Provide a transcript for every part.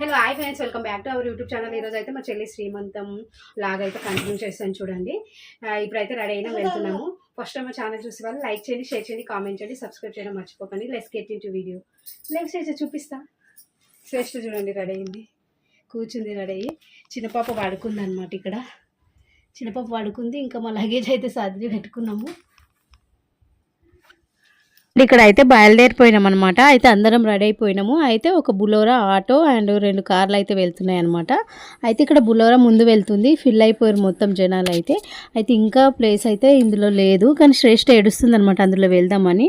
Hello hi friends welcome back to our YouTube channel ఈరోజు అయితే మా చెల్లి శ్రీమంతం లాగా అయితే కంటిన్యూ చేస్తాను చూడండి. ఇప్పుడైతే రెడీ అయినా వెళ్తున్నాము. ఫస్ట్ టైం మా ఛానల్ చూసే వాళ్ళు లైక్ చేయండి షేర్ చేయండి కామెంట్ చేయండి సబ్స్క్రైబ్ చేయడం మర్చిపోకండి. Let's get into video left side చూపిస్తా. శ్రేష్ఠ చూడండి రెడీ అయింది. కూర్చుంది రెడీ అయ్యి. చిన్నపాప పడుకుంది అనమాట ఇక్కడ. చిన్నపాప పడుకుంది ఇంకా మా లగేజ్ అయితే సర్ది పెట్టుకున్నాము. ఇక్కడ అయితే బయలుదేరిపోయినాం అనమాట అయితే అందరం రెడీ అయిపోయినాము. అయితే ఒక బులోరా ఆటో అండ్ రెండు కార్లు అయితే వెళ్తున్నాయి అనమాట అయితే ఇక్కడ బులోరా ముందు వెళ్తుంది. ఫిల్ అయిపోయారు మొత్తం జనాలు అయితే అయితే ఇంకా ప్లేస్ అయితే ఇందులో లేదు. కానీ శ్రేష్ఠ ఏడుస్తుంది అనమాట అందులో వెళ్దామని.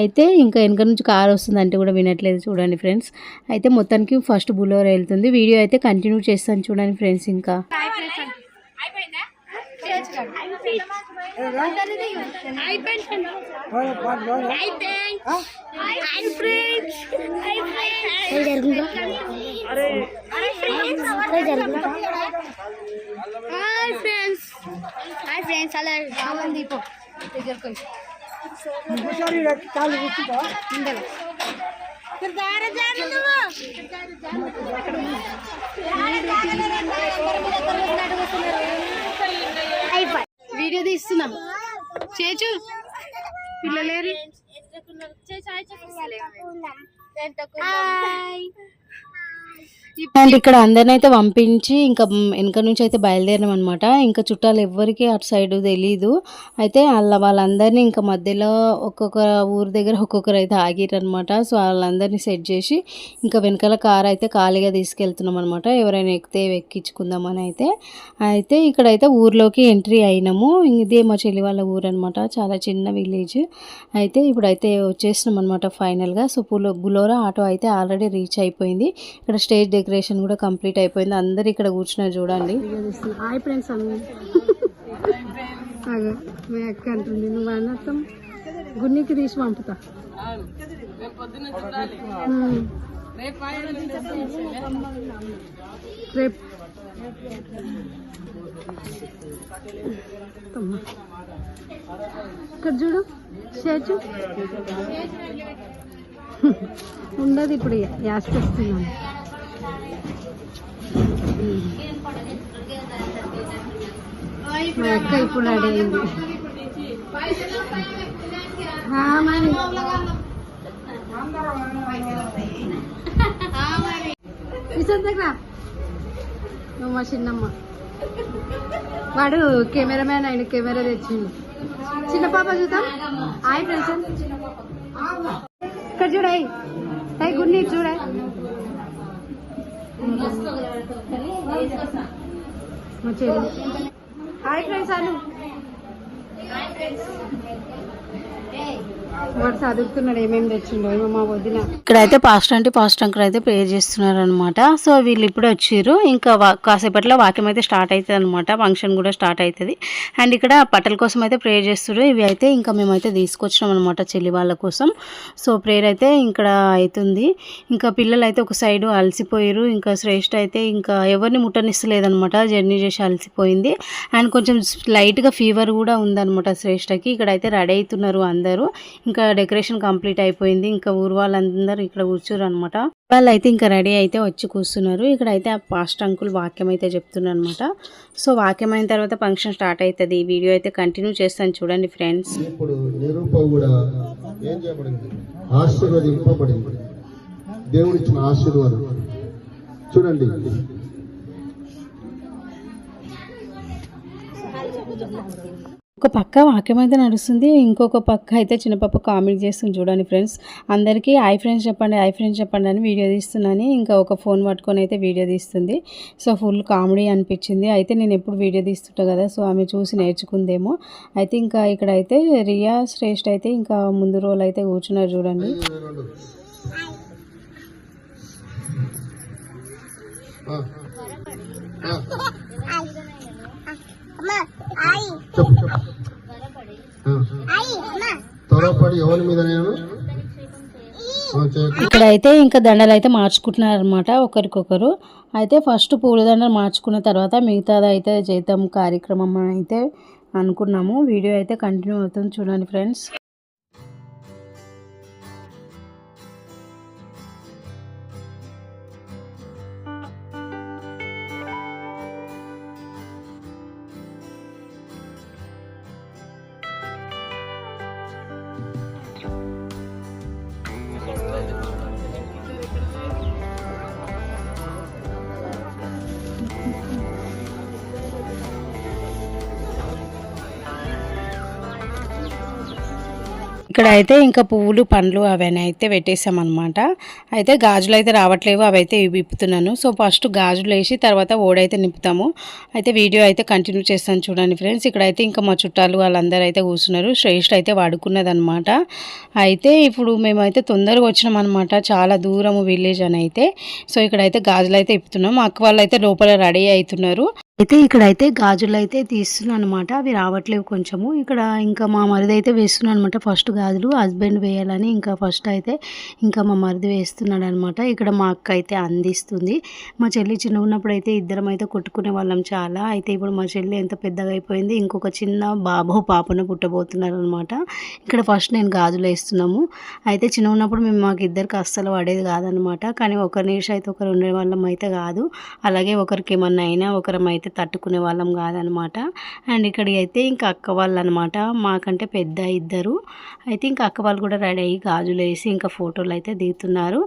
అయితే ఇంకా వెనక నుంచి కార్ వస్తుంది అంటే కూడా వినట్లేదు చూడండి ఫ్రెండ్స్ అయితే మొత్తానికి ఫస్ట్ బులోరా వెళ్తుంది. వీడియో అయితే కంటిన్యూ చేస్తాను చూడండి ఫ్రెండ్స్ ఇంకా. హాయ్ ఫ్రెండ్స్ హాయ్ ఫ్రెండ్స్ అలా రామన్ దీపం దగ్గరకు వీడియో తీస్తున్నాం. చేచు. పిల్లలేరి. అండ్ ఇక్కడ అందరిని అయితే పంపించి ఇంకా వెనక నుంచి అయితే బయలుదేరినాం అనమాట ఇంకా చుట్టాలు ఎవ్వరికి అటు సైడ్ తెలీదు. అయితే వాళ్ళ వాళ్ళందరినీ ఇంకా మధ్యలో ఒక్కొక్క ఊరి దగ్గర ఒక్కొక్కరు అయితే ఆగిరనమాట సో వాళ్ళందరినీ సెట్ చేసి ఇంకా వెనకాల కార్ అయితే ఖాళీగా తీసుకెళ్తున్నాం అనమాట ఎవరైనా ఎక్కితే ఎక్కించుకుందామని అయితే. అయితే ఇక్కడైతే ఊర్లోకి ఎంట్రీ అయినాము. ఇదే మా చెల్లి వాళ్ళ ఊరు అనమాట చాలా చిన్న విలేజ్. అయితే ఇప్పుడైతే వచ్చేసినాం అనమాట ఫైనల్గా. సో పులో బులోరా ఆటో అయితే ఆల్రెడీ రీచ్ అయిపోయింది. ఇక్కడ స్టేజ్ డెకరేషన్ కూడా కంప్లీట్ అయిపోయింది. అందరు ఇక్కడ కూర్చున్నారు చూడండి. హాయ్ ఫ్రెండ్స్ మీ అక్క అంటుంది నువ్వు అన్నర్థం గున్నికి తీసి పంపుతా. రేపు. ఇక్కడ చూడు చేచు ఉండదు ఇప్పుడు యాస్ట్ మా అక్క ఇప్పుడు మరి నువ్వు మా చిన్నమ్మ వాడు కెమెరామ్యాన్ ఆయన కెమెరా తెచ్చిండు. చిన్న పాప చూద్దాం. ఆయన ఫ్రెండ్స్. ఇక్కడ చూడాయి గుడ్ గుడ్ చూడాయి హాయ్ ఫ్రెండ్స్ అను హాయ్ ఫ్రెండ్స్ వాడు చదువుతున్నాడు ఏమేమి తెచ్చిండో ఏమో మా వదిన. ఇక్కడైతే పాస్ట్ అంటే పాస్ట్ అంకర్ అయితే ప్రే చేస్తున్నారు అనమాట సో వీళ్ళు ఇప్పుడు వచ్చారు. ఇంకా కాసేపట్లో వాక్యం అయితే స్టార్ట్ అవుతుంది అనమాట ఫంక్షన్ కూడా స్టార్ట్ అవుతుంది అండ్ ఇక్కడ పట్టల కోసం అయితే ప్రేయర్ చేస్తారు ఇవి అయితే ఇంకా మేమైతే తీసుకొచ్చినాం అనమాట చెల్లి వాళ్ళ కోసం. సో ప్రేయర్ అయితే ఇక్కడ అవుతుంది ఇంకా పిల్లలు అయితే ఒక సైడ్ అలసిపోయారు. ఇంకా శ్రేష్ఠ అయితే ఇంకా ఎవరిని ముట్టనిస్తలేదనమాట జర్నీ చేసి అలసిపోయింది. అండ్ కొంచెం లైట్గా ఫీవర్ కూడా ఉందన్నమాట శ్రేష్ఠకి. ఇక్కడ అయితే రెడీ అవుతున్నారు అందరూ. ఇంకా డెకరేషన్ కంప్లీట్ అయిపోయింది. ఇంకా ఊరు వాళ్ళందరూ ఇక్కడ కూర్చున్నారు అనమాట వాళ్ళు అయితే ఇంకా రెడీ అయితే వచ్చి కూర్చున్నారు. ఇక్కడ అయితే ఆ పాస్ట్ అంకుల్ వాక్యం అయితే చెప్తున్నారు అనమాట సో వాక్యం అయిన తర్వాత ఫంక్షన్ స్టార్ట్ అవుతుంది ఈ వీడియో అయితే కంటిన్యూ చేస్తాను చూడండి ఫ్రెండ్స్. ఇప్పుడు నిరూప కూడా ఏం చేయబడింది? ఆశీర్వదింపబడింది. ఆశీర్వాదం. చూడండి. ఒక పక్క వాక్యం అయితే నడుస్తుంది ఇంకొక పక్క అయితే చిన్నపాప కామెడీ చేస్తుంది చూడండి ఫ్రెండ్స్. అందరికీ ఐ ఫ్రెండ్స్ చెప్పండి ఐ ఫ్రెండ్స్ చెప్పండి అని వీడియో తీస్తున్నాను. ఇంకా ఒక ఫోన్ పట్టుకొని అయితే వీడియో తీస్తుంది. సో ఫుల్ కామెడీ అనిపించింది. అయితే నేను ఎప్పుడు వీడియో తీస్తుంటా కదా సో ఆమె చూసి నేర్చుకుందేమో. అయితే ఇంకా ఇక్కడ అయితే రియా శ్రేష్ఠ అయితే ఇంకా ముందు రోజు అయితే కూర్చున్నారు చూడండి. చెప్పు చెప్పు ఆ. త్వరపడి ఎవరి మీద నేను ఆ, చేయకు. ఇక్కడ అయితే ఇంకా దండలు అయితే మార్చుకుంటున్నారు అనమాట ఒకరికొకరు. అయితే ఫస్ట్ పూలదండలు మార్చుకున్న తర్వాత మిగతాది అయితే చేద్దాం కార్యక్రమం అయితే అనుకున్నాము. వీడియో అయితే కంటిన్యూ అవుతుంది. చూడండి ఫ్రెండ్స్. ఇక్కడ అయితే ఇంకా పువ్వులు పండ్లు అవన్నీ అయితే పెట్టేసామన్నమాట అయితే గాజులు అయితే రావట్లేవు అవి అయితే విప్పుతున్నాను. సో ఫస్ట్ గాజులు వేసి తర్వాత ఓడైతే నింపుతాము. అయితే వీడియో అయితే కంటిన్యూ చేస్తాను చూడండి ఫ్రెండ్స్. ఇక్కడైతే ఇంకా మా చుట్టాలు వాళ్ళందరూ అయితే కూర్చున్నారు. శ్రేష్ఠ అయితే వాడుకున్నదనమాట అయితే ఇప్పుడు మేమైతే తొందరగా వచ్చినాం అనమాట చాలా దూరము విలేజ్ అని అయితే. సో ఇక్కడైతే గాజులు అయితే ఇప్పుతున్నాం అక్క వాళ్ళు అయితే లోపల రెడీ అవుతున్నారు. అయితే ఇక్కడైతే గాజులు అయితే తీస్తున్నాను అనమాట అవి రావట్లేవు కొంచెము. ఇక్కడ ఇంకా మా మరిది అయితే వేస్తున్నాను అనమాట ఫస్ట్ గాజులు. హస్బెండ్ వేయాలని ఇంకా ఫస్ట్ అయితే ఇంకా మా మరిది వేస్తున్నాడు అనమాట ఇక్కడ మా అక్క అయితే అందిస్తుంది. మా చెల్లి చిన్న ఉన్నప్పుడు అయితే ఇద్దరం అయితే కొట్టుకునే వాళ్ళం చాలా. అయితే ఇప్పుడు మా చెల్లి ఎంత పెద్దగా అయిపోయింది ఇంకొక చిన్న బాబు పాపను పుట్టబోతున్నారు అనమాట ఇక్కడ ఫస్ట్ నేను గాజులు వేస్తున్నాము. అయితే చిన్న ఉన్నప్పుడు మేము మాకు ఇద్దరికి అస్సలు పడేది కాదనమాట కానీ ఒకరి నిమిషం అయితే ఒకరు ఉండే వాళ్ళం అయితే కాదు. అలాగే ఒకరికి ఏమన్నా అయినా ఒకరం అయితే తట్టుకునే వాళ్ళం కాదనమాట. అండ్ ఇక్కడ అయితే ఇంకా అక్క వాళ్ళు అనమాట మాకంటే పెద్ద ఇద్దరు. అయితే ఇంకా అక్క వాళ్ళు కూడా రెడీ అయ్యి గాజులు వేసి ఇంకా ఫోటోలు అయితే దిగుతున్నారు.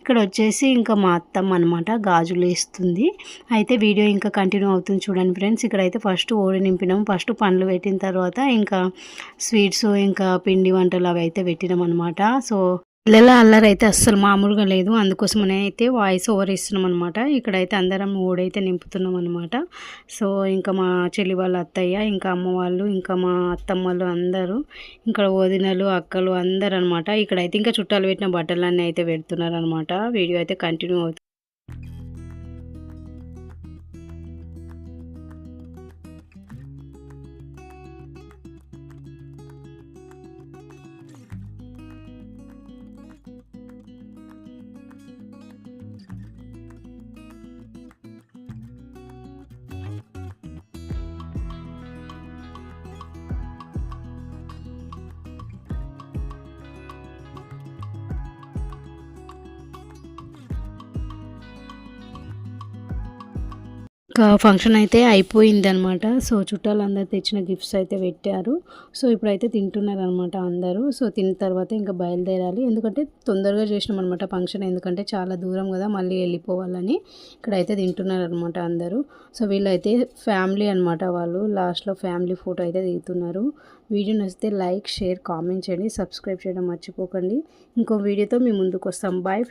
ఇక్కడ వచ్చేసి ఇంకా మా అత్తమ్మ అనమాట గాజులు వేస్తుంది. అయితే వీడియో ఇంకా కంటిన్యూ అవుతుంది చూడండి ఫ్రెండ్స్. ఇక్కడైతే ఫస్ట్ ఓడి నింపినాం. ఫస్ట్ పండ్లు పెట్టిన తర్వాత ఇంకా స్వీట్స్ ఇంకా పిండి వంటలు అవి అయితే పెట్టినాం అనమాట. సో పిల్లల అల్లరి అయితే అస్సలు మామూలుగా లేదు. అందుకోసమనే అయితే వాయిస్ ఓవర్ ఇస్తున్నాం అనమాట ఇక్కడైతే అందరం ఓడైతే నింపుతున్నాం అనమాట సో ఇంకా మా చెల్లి వాళ్ళ అత్తయ్య ఇంకా అమ్మ వాళ్ళు ఇంకా మా అత్తమ్మలు అందరూ ఇంకా వదినలు అక్కలు అందరు అనమాట ఇక్కడైతే ఇంకా చుట్టాలు పెట్టిన బట్టలన్నీ అయితే పెడుతున్నారు అనమాట వీడియో అయితే కంటిన్యూ అవుతుంది. ఇంకా ఫంక్షన్ అయితే అయిపోయింది అనమాట సో చుట్టాలు అందరు తెచ్చిన గిఫ్ట్స్ అయితే పెట్టారు. సో ఇప్పుడైతే తింటున్నారు అనమాట అందరూ. సో తిన్న తర్వాత ఇంకా బయలుదేరాలి. ఎందుకంటే తొందరగా చేసినాం అనమాట ఫంక్షన్ ఎందుకంటే చాలా దూరం కదా మళ్ళీ వెళ్ళిపోవాలని ఇక్కడైతే తింటున్నారు అనమాట అందరూ. సో వీళ్ళైతే ఫ్యామిలీ అనమాట వాళ్ళు. లాస్ట్లో ఫ్యామిలీ ఫోటో అయితే దిగుతున్నారు. వీడియో నచ్చితే లైక్ షేర్ కామెంట్ చేయండి. సబ్స్క్రైబ్ చేయడం మర్చిపోకండి. ఇంకో వీడియోతో మీ ముందుకు వస్తాం. బాయ్